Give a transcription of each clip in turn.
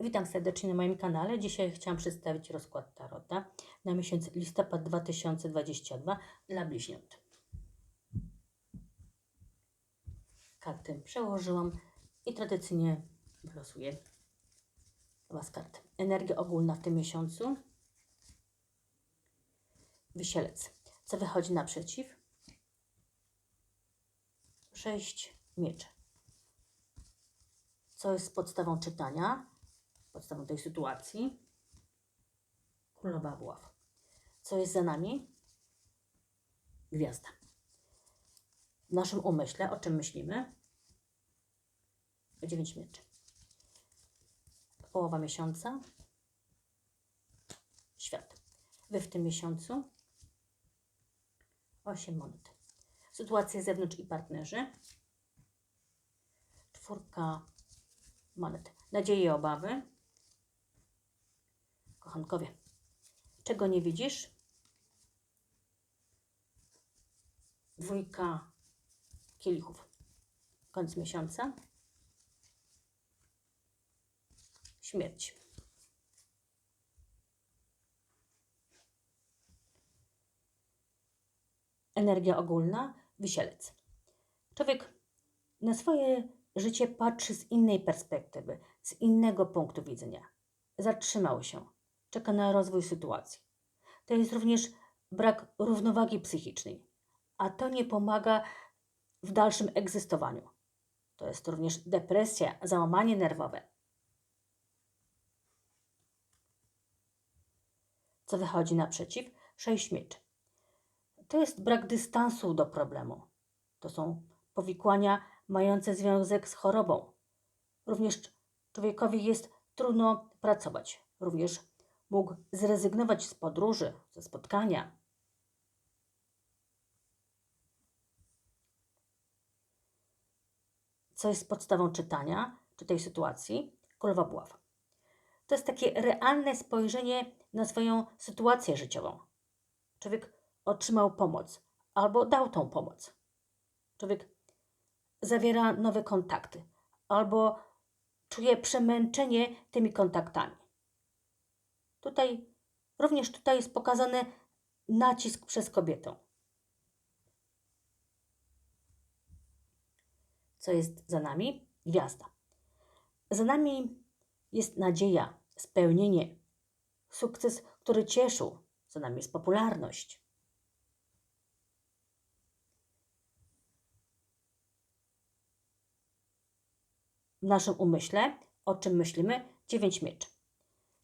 Witam serdecznie na moim kanale. Dzisiaj chciałam przedstawić rozkład Tarota na miesiąc listopad 2022 dla bliźniąt. Karty przełożyłam i tradycyjnie wylosuję Was kartę. Energia ogólna w tym miesiącu. Wisielec. Co wychodzi naprzeciw? Sześć mieczy. Co jest podstawą czytania? Podstawą tej sytuacji? Królowa Buław. Co jest za nami? Gwiazda. W naszym umyśle, o czym myślimy? Dziewięć mieczy. Połowa miesiąca. Świat. Wy w tym miesiącu? Osiem monet. Sytuacje zewnątrz i partnerzy. Czwórka monet. Nadzieje i obawy. Kochankowie. Czego nie widzisz? Dwójka kielichów. Koniec miesiąca. Śmierć. Energia ogólna. Wisielec. Człowiek na swoje życie patrzy z innej perspektywy, z innego punktu widzenia. Zatrzymał się, czeka na rozwój sytuacji. To jest również brak równowagi psychicznej, a to nie pomaga w dalszym egzystowaniu. To jest również depresja, załamanie nerwowe. Co wychodzi naprzeciw? Sześć mieczy. To jest brak dystansu do problemu. To są powikłania mające związek z chorobą. Również człowiekowi jest trudno pracować. Również mógł zrezygnować z podróży, ze spotkania. Co jest podstawą czytania, czy tej sytuacji? Królowa Buław. To jest takie realne spojrzenie na swoją sytuację życiową. Człowiek otrzymał pomoc albo dał tą pomoc. Człowiek zawiera nowe kontakty albo czuje przemęczenie tymi kontaktami. Tutaj również tutaj jest pokazany nacisk przez kobietę. Co jest za nami? Gwiazda. Za nami jest nadzieja, spełnienie, sukces, który cieszył. Za nami jest popularność. w naszym umyśle, o czym myślimy, dziewięć mieczy.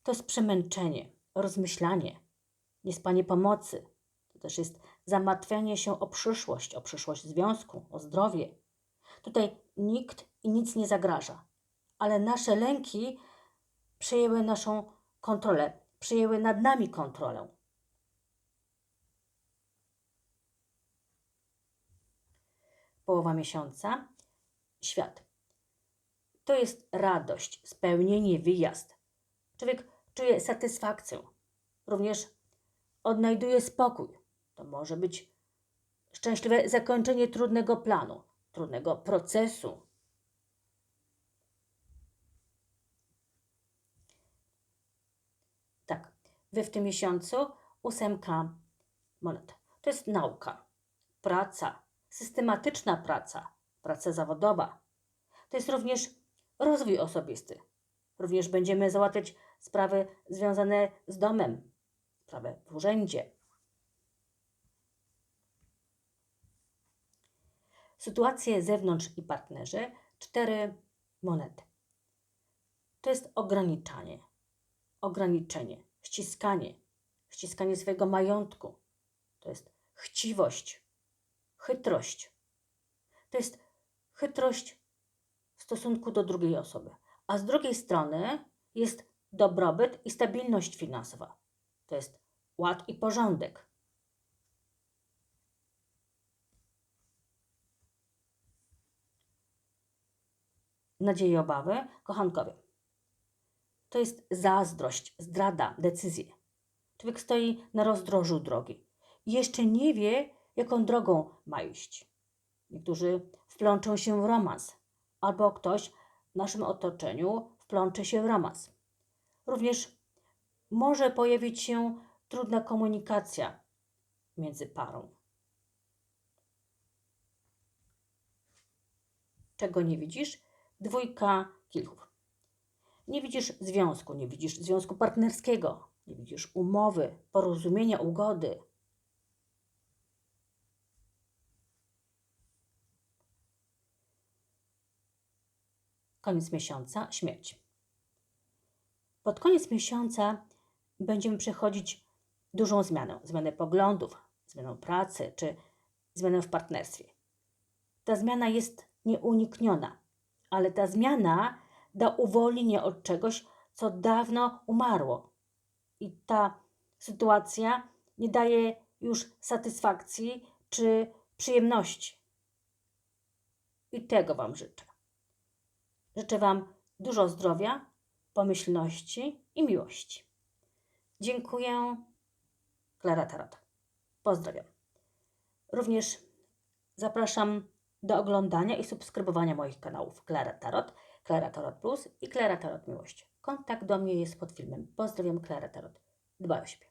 To jest przemęczenie, rozmyślanie, niespanie pomocy. To też jest zamartwianie się o przyszłość, o przyszłość związku, o zdrowie. Tutaj nikt i nic nie zagraża, ale nasze lęki przejęły naszą kontrolę, przejęły nad nami kontrolę. Połowa miesiąca, świat to jest radość, spełnienie, wyjazd. Człowiek czuje satysfakcję. Również odnajduje spokój. To może być szczęśliwe zakończenie trudnego planu, trudnego procesu. Tak, wy w tym miesiącu ósemka monet. To jest nauka, praca, systematyczna praca, praca zawodowa. To jest również rozwój osobisty. Również będziemy załatwiać sprawy związane z domem, sprawę w urzędzie. Sytuacje zewnątrz i partnerzy. Cztery monety. To jest ograniczanie, ograniczenie, ściskanie, ściskanie swojego majątku. To jest chciwość, chytrość. To jest chytrość w stosunku do drugiej osoby. A z drugiej strony jest dobrobyt i stabilność finansowa. To jest ład i porządek. Nadzieje i obawy, kochankowie. To jest zazdrość, zdrada, decyzje. Człowiek stoi na rozdrożu drogi i jeszcze nie wie, jaką drogą ma iść. Niektórzy wplączą się w romans, albo ktoś w naszym otoczeniu wplącze się w romans. Również może pojawić się trudna komunikacja między parą. Czego nie widzisz? Dwójka kilchów. Nie widzisz związku, nie widzisz związku partnerskiego, nie widzisz umowy, porozumienia, ugody. Koniec miesiąca śmierć. Pod koniec miesiąca będziemy przechodzić dużą zmianę zmianę poglądów, zmianę pracy czy zmianę w partnerstwie. Ta zmiana jest nieunikniona, ale ta zmiana da uwolnienie od czegoś, co dawno umarło. I ta sytuacja nie daje już satysfakcji czy przyjemności. I tego Wam życzę. Życzę Wam dużo zdrowia, pomyślności i miłości. Dziękuję. Klara Tarot. Pozdrawiam. Również zapraszam do oglądania i subskrybowania moich kanałów Klara Tarot, Klara Tarot Plus i Klara Tarot Miłość. Kontakt do mnie jest pod filmem. Pozdrawiam, Klara Tarot. Dbaj o siebie.